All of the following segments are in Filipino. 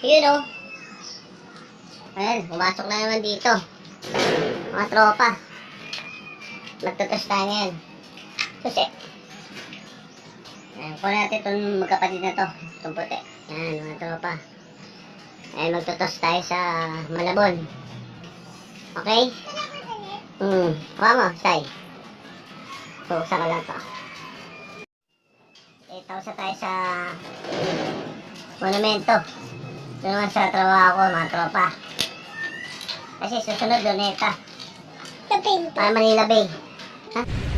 Yun o. Ayan, pumasok na naman dito. Mga tropa. Magtutos tayo ngayon. Susi. Ayan, kunin natin itong magkapatid na to. Itong puti. Ayan, mga tropa. Ayan, magtutos tayo sa Malabon. Okay? Hmm. Kuha mo, Sai. Buksan ko lang to. Eh, tausa tayo sa monumento. Doon naman sa trabaho ko, mga tropa. Kasi susunod, Luneta. Para Manila Bay. Ha?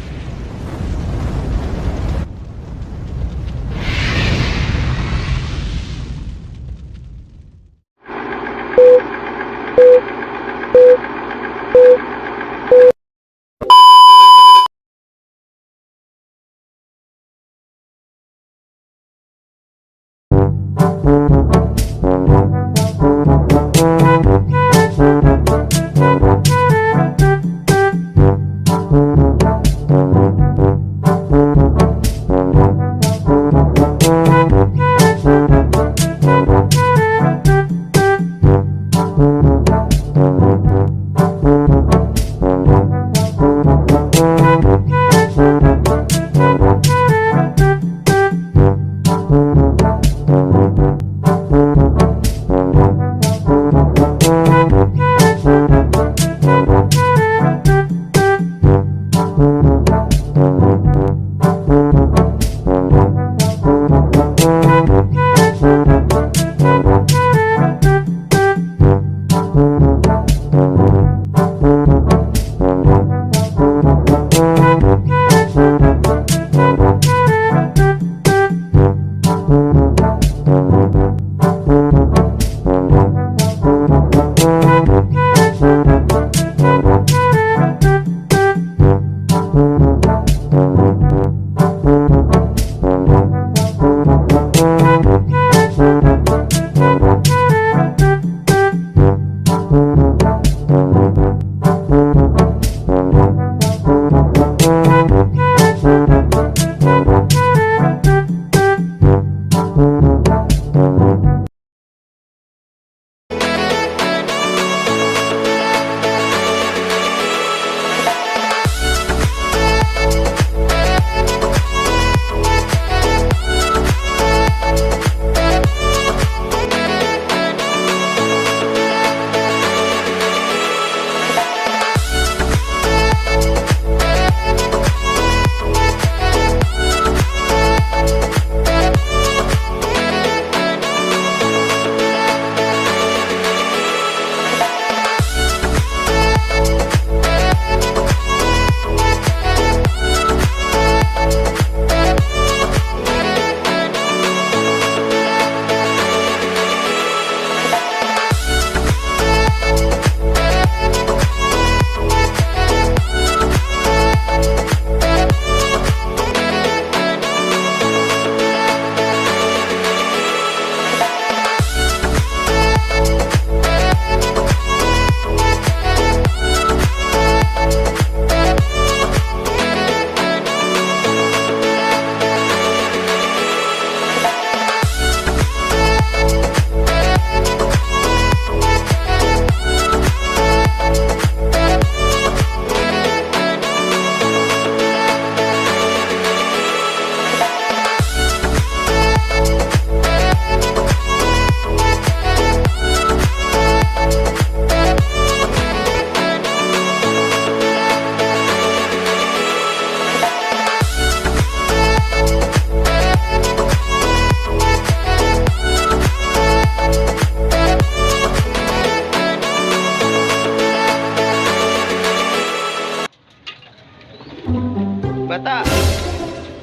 Bata!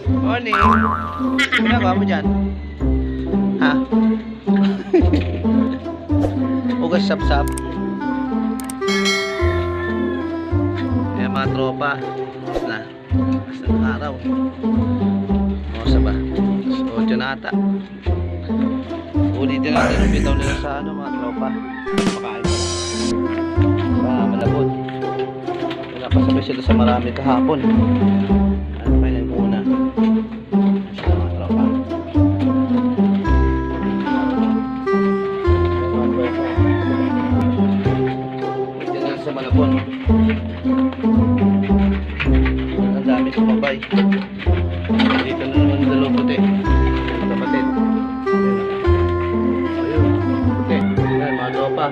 Morning! Ginagawa mo dyan? Ha? Ugas sap-sap. Ayan mga tropa. Tapos na. Tapos ng araw. Osa ba? 8 na ata. Ulitin natin yung bitaw nila sa ano mga tropa. Pakain. Sa malabot. Napasabay sila sa marami kahapon. sa Malabon. Ang dami sumabay. Dito na naman dalawang puti. Kapatid. Ayun. Puti. Ayun, mga tropa.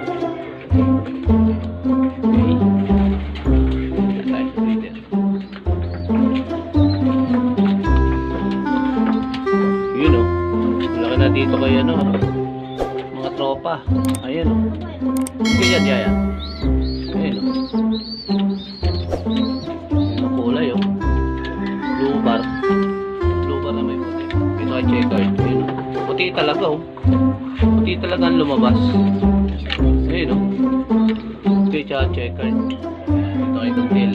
Yun o. Oh. Laki na dito kayo ano, ano. Mga tropa. Ayun o. Oh. Sige yan. Ayan ang kulay o. Blue bar. Blue bar na may puti. Ito ay checkered. O. Puti talaga o. Puti talaga ang lumabas. Ayan o. Puti tsaka checkered. Ito ay cocktail.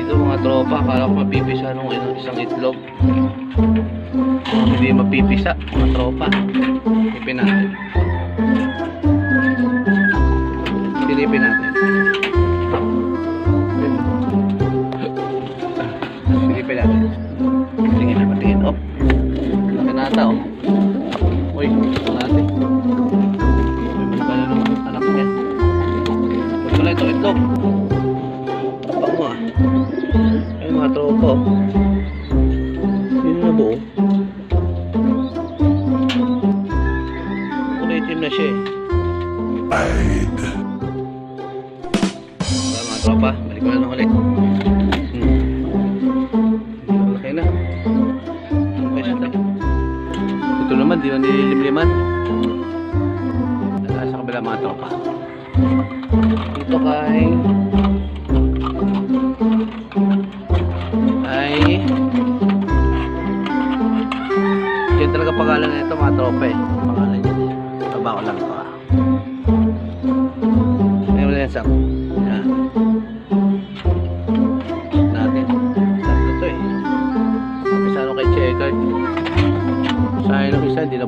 Ito mga tropa, akala ko mapipisa nung isang itlog. Hindi mapipisa, mga tropa. Silipin Silipin natin. Silipin natin. Tingin na, patingin. Oh, laki nata oh. Uy, ito natin. Uy, malaki na nung anak niya. Huwag lang itong itlog. Tapang mo ah. Ay, mga tropa oh. Yun na buo. Kulay itim na siya eh. Wala balik ko na lang ulit. Hmm. Na. Okay siya tayo. Ito naman, di na nililimliman. Nasa sa kabila mga tropa. Dito kay... Ay... Yan talaga pangalan nito mga tropa eh. Pangalan niya. Baba ko lang ito isa, hindi na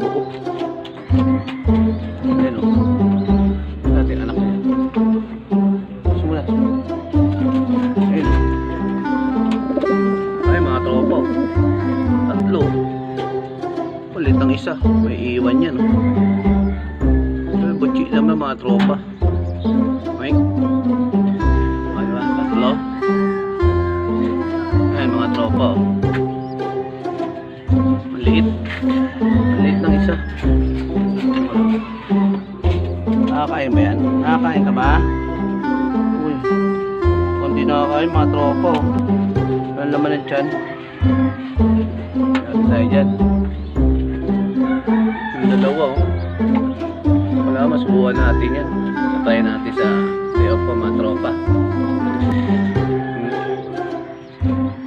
Nakakain, mga tropa. oh. Walang laman ng tiyan. Yan tayo dyan. Yung dalawa oh. Wala, masubuhan natin yan. Patay natin sa day off pa, mga tropa.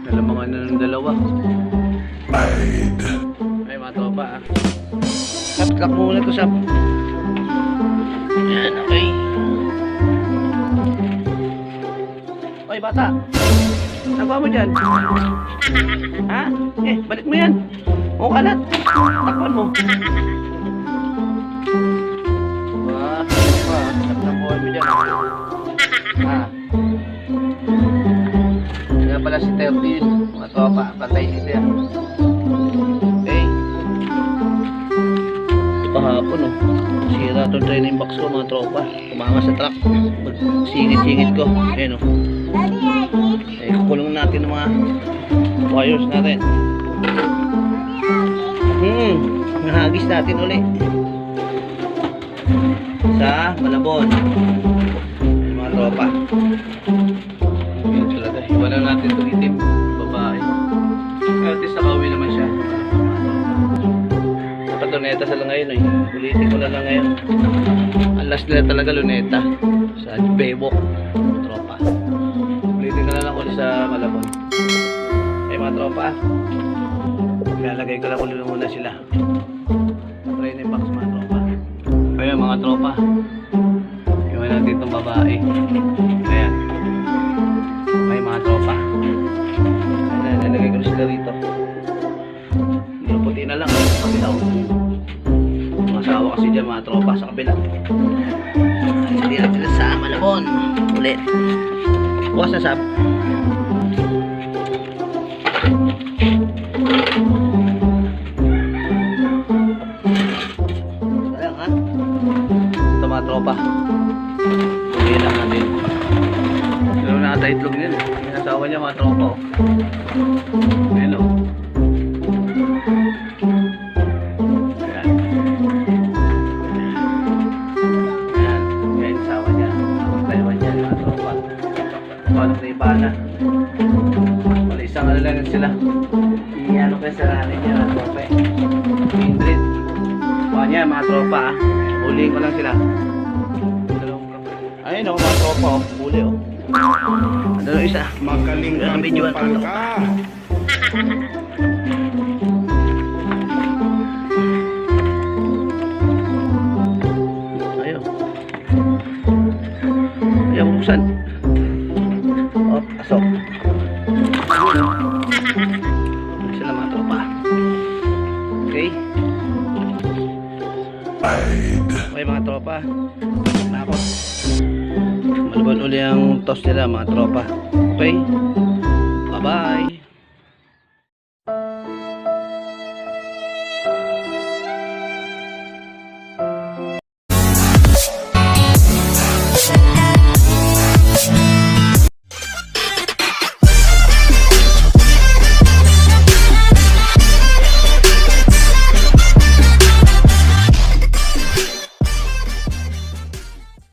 Nalamangan na ng dalawa. Ay, mga tropa ah. Sap, lock muna to, Sap. Oy, bata. Nagawa mo dyan? Ha? Eh, balik mo yan. O kalat. Takpan mo. Wah, ng buhay mo dyan. Ha? Yan pala si 13. Mga tropa, patay sila. Okay. Ito kahapon, oh. Sira itong training box ko, mga tropa. Tumama sa truck. Singit-singit ko. Ayan, oh. Eh, kukulong natin ng mga wires natin. Hmm, nahagis natin uli. Sa Malabon. Ayan, mga tropa. Yan talaga. Iwanan natin itong itim. Babae. At least nakauwi naman siya. Dapat luneta sila ngayon eh. Ulitin ko na lang ngayon. Ang last nila talaga luneta. Sa Baywalk. Sa Malabon. Eh mga tropa. Ilalagay ko lang ulit muna sila. Training box mga tropa. Ayun mga tropa. Iwan natin itong babae. Ayan. Okay mga tropa. Ayan, nalagay ko sila rito. Puti na lang. Oh. Mga asawa kasi dyan mga tropa sa kabila. Hindi natin na sa Malabon. Ulit. Bukas na sab. Ayan ha. Ito mga tropa. Hindi lang natin. Pero nakata itlog niyan. Yung asawa niya mga tropa. oh. Hello. Yan mga tropa ah. Ulihin ko lang sila. Ayun oh, mga tropa oh. Uli oh. Ano yung isa? Magaling Ang magpapal ano? ka. Ayaw. Ayaw buksan. Oh, pasok. Tropa. Nakot. Malabon uli ang toss nila mga tropa. Okay. Bye-bye.